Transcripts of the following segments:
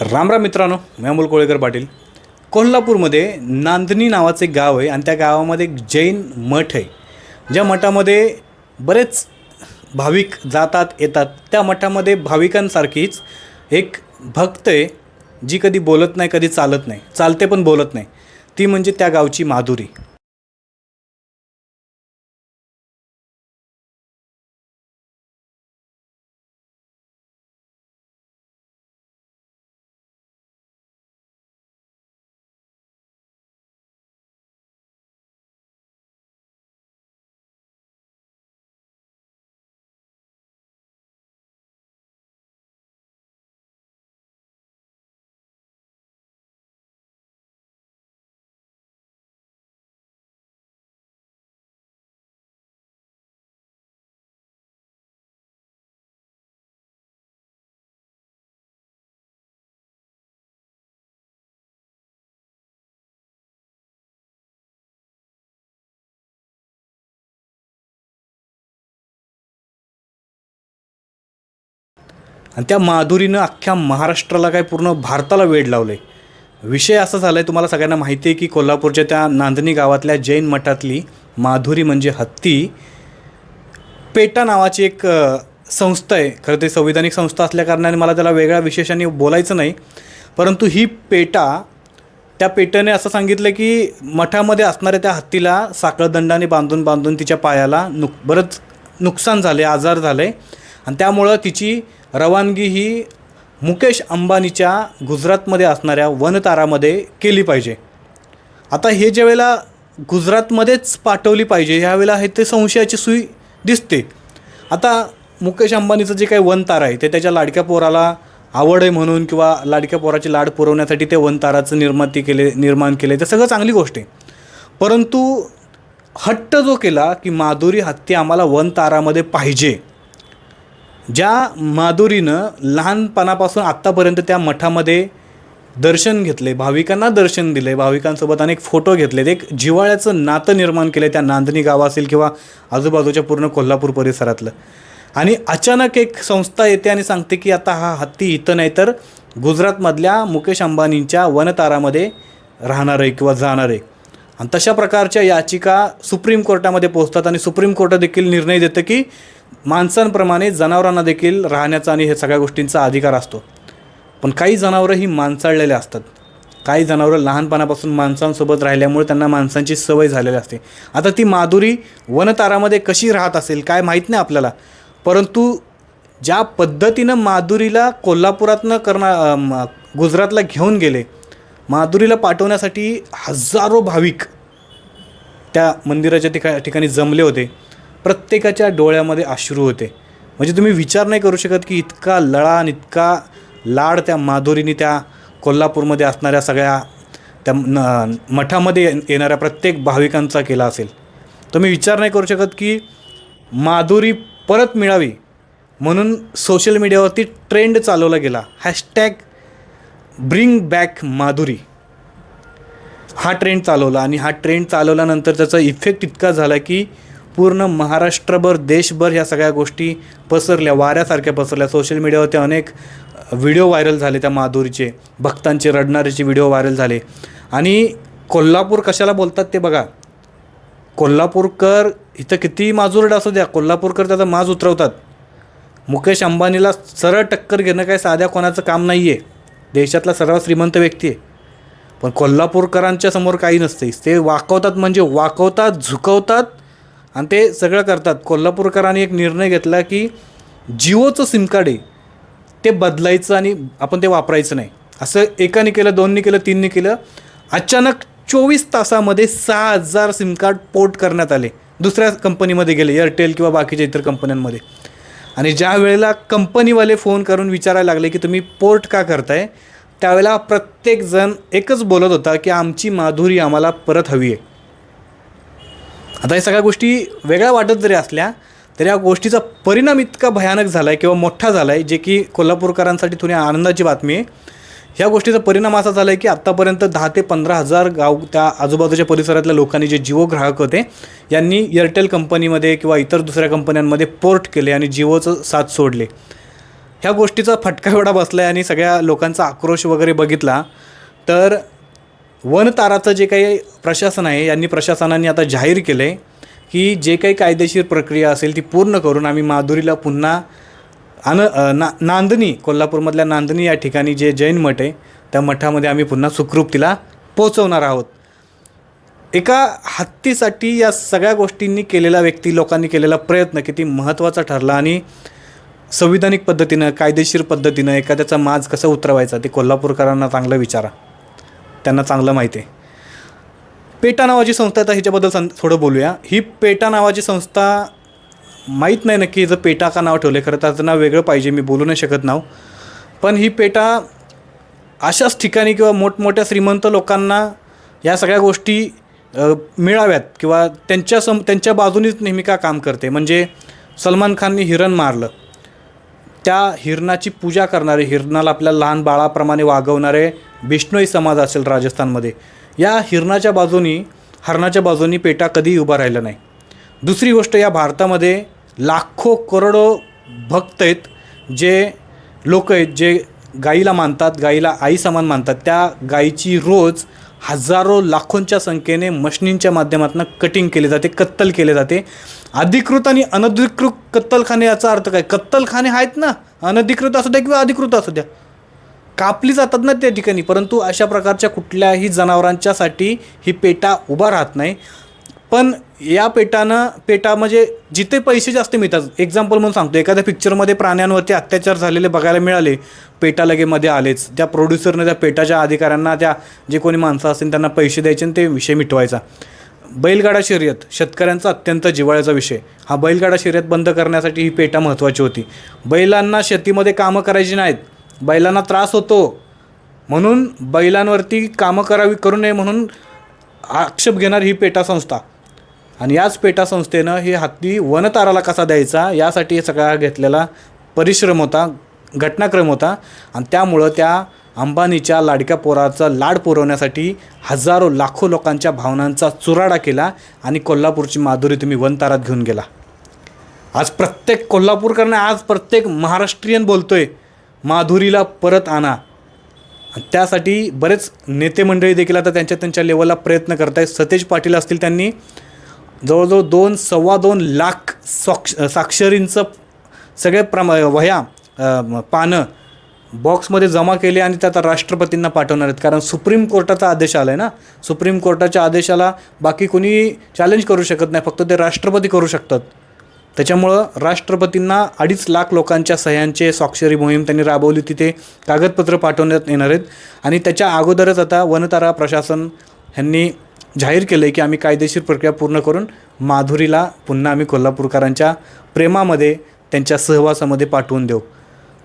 रामराम मित्रांनो मी अमोल कोळेकर पाटील. कोल्हापूरमध्ये नांदणी नावाचं एक गाव आहे आणि त्या गावामध्ये एक जैन मठ आहे. ज्या मठामध्ये बरेच भाविक जातात येतात. त्या मठामध्ये भाविकांसारखीच एक भक्त आहे जी कधी बोलत नाही कधी चालत नाही. चालते पण बोलत नाही. ती म्हणजे त्या गावची माधुरी. आणि त्या माधुरीनं अख्ख्या महाराष्ट्राला काय पूर्ण भारताला वेड लावलं आहे विषय असा झाला आहे तुम्हाला सगळ्यांना माहिती आहे की कोल्हापूरच्या त्या नांदणी गावातल्या जैन मठातली माधुरी म्हणजे हत्ती पेटा नावाची एक संस्था आहे. खरं ते संविधानिक संस्था असल्याकारणाने मला त्याला वेगळ्या विशेषाने बोलायचं नाही. परंतु ही पेटा त्या पेटाने असं सांगितलं की मठामध्ये असणाऱ्या त्या हत्तीला साखळदंडाने बांधून बांधून तिच्या पायाला नुक बरंच नुकसान झाले आजार झाले आणि त्यामुळं तिची रवानगी ही मुकेश अंबानीच्या गुजरातमध्ये असणाऱ्या वनतारामध्ये केली पाहिजे. आता हे ज्या वेळेला गुजरातमध्येच पाठवली पाहिजे ह्यावेळेला हे ते संशयाची सुई दिसते. आता मुकेश अंबानीचं जे काही वनतारा आहे ते त्याच्या लाडक्या पोराला आवड आहे म्हणून किंवा लाडक्या पोराची लाड पुरवण्यासाठी ते वनताराचं निर्माती केले निर्माण केले ते सगळं चांगली गोष्ट आहे. परंतु हट्ट जो केला की माधुरी हत्ती आम्हाला वनतारामध्ये पाहिजे. ज्या माधुरीनं लहानपणापासून आत्तापर्यंत त्या मठामध्ये दर्शन घेतले भाविकांना दर्शन दिले भाविकांसोबत अनेक फोटो घेतले एक जिव्हाळ्याचं नातं निर्माण केलं त्या नांदणी गाव असेल किंवा आजूबाजूच्या पूर्ण कोल्हापूर परिसरातलं. आणि अचानक एक संस्था येते आणि सांगते की आता हा हत्ती इथं नाही तर गुजरातमधल्या मुकेश अंबानींच्या वनतारामध्ये राहणार आहे किंवा जाणार आहे. आणि तशा प्रकारच्या याचिका सुप्रीम कोर्टामध्ये पोहोचतात आणि सुप्रीम कोर्ट देखील निर्णय देतं की माणसांप्रमाणे जनावरांना देखील राहण्याचा आणि हे सगळ्या गोष्टींचा अधिकार असतो. पण काही जनावरं ही माणसाळलेले असतात. काही जनावरं लहानपणापासून माणसांसोबत राहिल्यामुळे त्यांना माणसांची सवय झालेली असते. आता ती माधुरी वनतारामध्ये कशी राहत असेल काय माहीत नाही आपल्याला. परंतु ज्या पद्धतीनं माधुरीला कोल्हापुरातनं करणार म- गुजरातला घेऊन गेले माधुरीला पाठवण्यासाठी हजारो भाविक त्या मंदिराच्या ठिका ठिकाणी जमले होते. प्रत्येकाच्या डोळ्यामध्ये अश्रू होते. म्हणजे तुम्ही विचार नाही करू शकत की इतका लळा आणि इतका लाड त्या माधुरीने त्या कोल्हापूरमध्ये असणाऱ्या सगळ्या त्या न मठामध्ये ये- येणाऱ्या प्रत्येक भाविकांचा केला असेल. तुम्ही विचार नाही करू शकत की माधुरी परत मिळावी म्हणून सोशल मीडियावरती ट्रेंड चालवला गेला. Hashtag bring back Madhuri. हा ट्रेंड चालवला आणि हा ट्रेंड चालवल्यानंतर त्याचा इफेक्ट इतका झाला की पूर्ण महाराष्ट्रभर देशभर ह्या सगळ्या गोष्टी पसरल्या वाऱ्यासारख्या पसरल्या. सोशल मीडियावरती अनेक व्हिडिओ व्हायरल झाले त्या माधुरीचे भक्तांचे रडणाऱ्याचे व्हिडिओ व्हायरल झाले. आणि कोल्हापूर कशाला बोलतात ते बघा. कोल्हापूरकर इथं किती माजुरड असू द्या कोल्हापूरकर त्याचा माज उतरवतात. मुकेश अंबानीला सरळ टक्कर घेणं काय साध्या कोणाचं काम नाही आहे देशातला सर्वात श्रीमंत व्यक्ती आहे. पण कोल्हापूरकरांच्या समोर काही नसते ते वाकवतात म्हणजे वाकवतात झुकवतात आणि ते सगळं करतात. कोल्हापूरकरांनी एक निर्णय घेतला की जिओचं सिम कार्ड आहे ते बदलायचं आणि आपण ते वापरायचं नाही. असं एकाने केलं दोननी केलं तीनने केलं. अचानक चोवीस तासामध्ये सहा हजार सिमकार्ड पोर्ट करण्यात आले. दुसऱ्या कंपनीमध्ये गेले एअरटेल किंवा बाकीच्या इतर कंपन्यांमध्ये. आणि ज्या वेळेला कंपनीवाले फोन करून विचारायला लागले की तुम्ही पोर्ट का करताय त्यावेळेला प्रत्येकजण एकच बोलत होता की आमची माधुरी आम्हाला परत हवी आहे. आता या सगळ्या गोष्टी वेगळ्या वाटत जरी असल्या तरी या गोष्टीचा परिणाम इतका भयानक झाला आहे किंवा मोठा झाला आहे जे की कोल्हापूरकरांसाठी थोडी आनंदाची बातमी आहे. ह्या गोष्टीचा परिणाम असा झाला आहे की आत्तापर्यंत दहा ते पंधरा हजार गाव त्या आजूबाजूच्या परिसरातल्या लोकांनी जे जिओ ग्राहक होते यांनी एअरटेल कंपनीमध्ये किंवा इतर दुसऱ्या कंपन्यांमध्ये पोर्ट केले आणि जिओचं साथ सोडले. ह्या गोष्टीचा फटका एवढा बसला आहे आणि सगळ्या लोकांचा आक्रोश वगैरे बघितला तर वन ताराचं जे काही प्रशासन आहे यांनी प्रशासनाने आता जाहीर केलं आहे की जे काही कायदेशीर प्रक्रिया असेल ती पूर्ण करून आम्ही माधुरीला पुन्हा आन ना नांदणी कोल्हापूरमधल्या नांदणी या ठिकाणी जे जैन मठ आहे त्या मठामध्ये आम्ही पुन्हा सुखरूप तिला पोचवणार आहोत. एका हत्तीसाठी या सगळ्या गोष्टींनी केलेला व्यक्ती लोकांनी केलेला प्रयत्न किती महत्त्वाचा ठरला आणि संविधानिक पद्धतीनं कायदेशीर पद्धतीनं एखाद्याचा माज कसा उतरवायचा ते कोल्हापूरकरांना चांगलं विचारा. त्यांना चांगलं माहिती आहे. पेटा नावाची संस्था आता ह्याच्याबद्दल सं थोडं बोलूया. ही पेटा नावाची संस्था माहीत नाही नक्की हिचं पेटा का नाव ठेवलं आहे खरं तर त्याचं नाव वेगळं पाहिजे मी बोलू नाही शकत नाव. पण ही पेटा अशाच ठिकाणी किंवा मोठमोठ्या श्रीमंत लोकांना या सगळ्या गोष्टी मिळाव्यात किंवा त्यांच्या सम त्यांच्या बाजूनीच नेहमी का काम करते? म्हणजे सलमान खानने हिरण मारलं. त्या हिरणाची पूजा करणारे हिरणाला आपल्या लहान बाळाप्रमाणे वागवणारे बिष्णोई समाज असेल राजस्थानमध्ये. या हिरणाच्या बाजूनी हरणाच्या बाजूनी पेटा कधीही उभा राहिला नाही. दुसरी गोष्ट या भारतामध्ये लाखो करोडो भक्त आहेत जे लोक आहेत जे गाईला मानतात गाईला आई समान मानतात. त्या गाईची रोज हजारो लाखोंच्या संख्येने मशनींच्या माध्यमातून कटिंग केले जाते कत्तल केले जाते. अधिकृत आणि अनधिकृत कत्तलखाने याचा अर्थ काय? कत्तलखाने आहेत ना? अनधिकृत असू द्या किंवा अधिकृत असू द्या. कापली जातात ना त्या ठिकाणी परंतु अशा प्रकारच्या कुठल्याही जनावरांच्यासाठी ही पेटा उभा राहत नाही. पण या पेटानं पेटा म्हणजे जिथे पैसे जास्त मिळतात एक्झाम्पल म्हणून सांगतो एखाद्या पिक्चरमध्ये प्राण्यांवरती अत्याचार झालेले बघायला मिळाले पेटा लगेमध्ये आलेच. त्या प्रोड्युसरने त्या पेटाच्या अधिकाऱ्यांना त्या जे कोणी माणसं असतील त्यांना पैसे द्यायचे आणि ते विषय मिटवायचा. बैलगाडा शर्यत शेतकऱ्यांचा अत्यंत जिव्हाळ्याचा विषय. हा बैलगाडा शर्यत बंद करण्यासाठी ही पेटा महत्त्वाची होती. बैलांना शेतीमध्ये कामं करायची नाहीत बैलांना त्रास होतो. म्हणून बैलांवरती कामं करावी करू नये म्हणून आक्षेप घेणारी ही पेटा संस्था. आणि याच पेटा संस्थेनं हे हत्ती वनताराला कसा द्यायचा यासाठी हे सगळा घेतलेला परिश्रम होता घटनाक्रम होता. आणि त्यामुळं त्या अंबानीच्या लाडक्या पोराचा लाड पुरवण्यासाठी हजारो लाखो लोकांच्या भावनांचा चुराडा केला आणि कोल्हापूरची माधुरी तुम्ही वनतारात घेऊन गेला. आज प्रत्येक कोल्हापूरकरने आज प्रत्येक महाराष्ट्रीयन बोलतोय. माधुरीला परत आणा. त्यासाठी बरेच नेते मंडळी देखील आता त्यांच्या त्यांच्या लेवलला प्रयत्न करत आहेत सतेज पाटील असतील त्यांनी. जवळजवळ दोन सव्वा दोन लाख स्वाक्ष साक्षरींचं सगळे प्रमा वह्या पानं बॉक्समध्ये जमा केले आणि ते आता राष्ट्रपतींना पाठवणार आहेत. कारण सुप्रीम कोर्टाचा आदेश आला आहे ना? सुप्रीम कोर्टाच्या आदेशाला बाकी कोणी चॅलेंज करू शकत नाही. फक्त ते राष्ट्रपती करू शकतात. त्याच्यामुळं राष्ट्रपतींना अडीच लाख लोकांच्या सह्यांचे स्वाक्षरी मोहीम त्यांनी राबवली तिथे कागदपत्र पाठवण्यात येणार आहेत. आणि त्याच्या अगोदरच आता वनतारा प्रशासन ह्यांनी जाहीर केलं आहे की आम्ही कायदेशीर प्रक्रिया पूर्ण करून माधुरीला पुन्हा आम्ही कोल्हापूरकरांच्या प्रेमामध्ये त्यांच्या सहवासामध्ये पाठवून देऊ.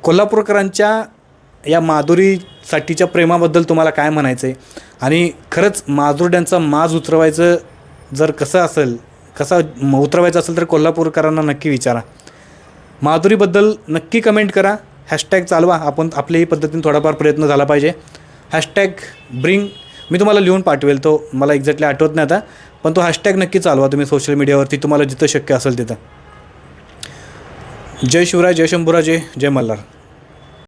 कोल्हापूरकरांच्या या माधुरीसाठीच्या प्रेमाबद्दल तुम्हाला काय म्हणायचं आहे आणि खरंच माधुरड्यांचा माज उतरवायचं जर कसं असेल कसा उतरवायचा असेल तर कोल्हापूरकरांना नक्की विचारा. माधुरीबद्दल नक्की कमेंट करा. हॅशटॅग चालवा. आपण आपल्याही पद्धतीने थोडाफार प्रयत्न झाला पाहिजे. हॅशटॅग ब्रिंग मी तुम्हाला लिहून पाठवेल. तो मला एक्झॅक्टली आठवत नाही आता. पण तो हॅशटॅग नक्की चालवा तुम्ही सोशल मीडियावरती तुम्हाला जिथं शक्य असेल तिथं. जय शिवराय जय शंभूराजे जय मल्हार.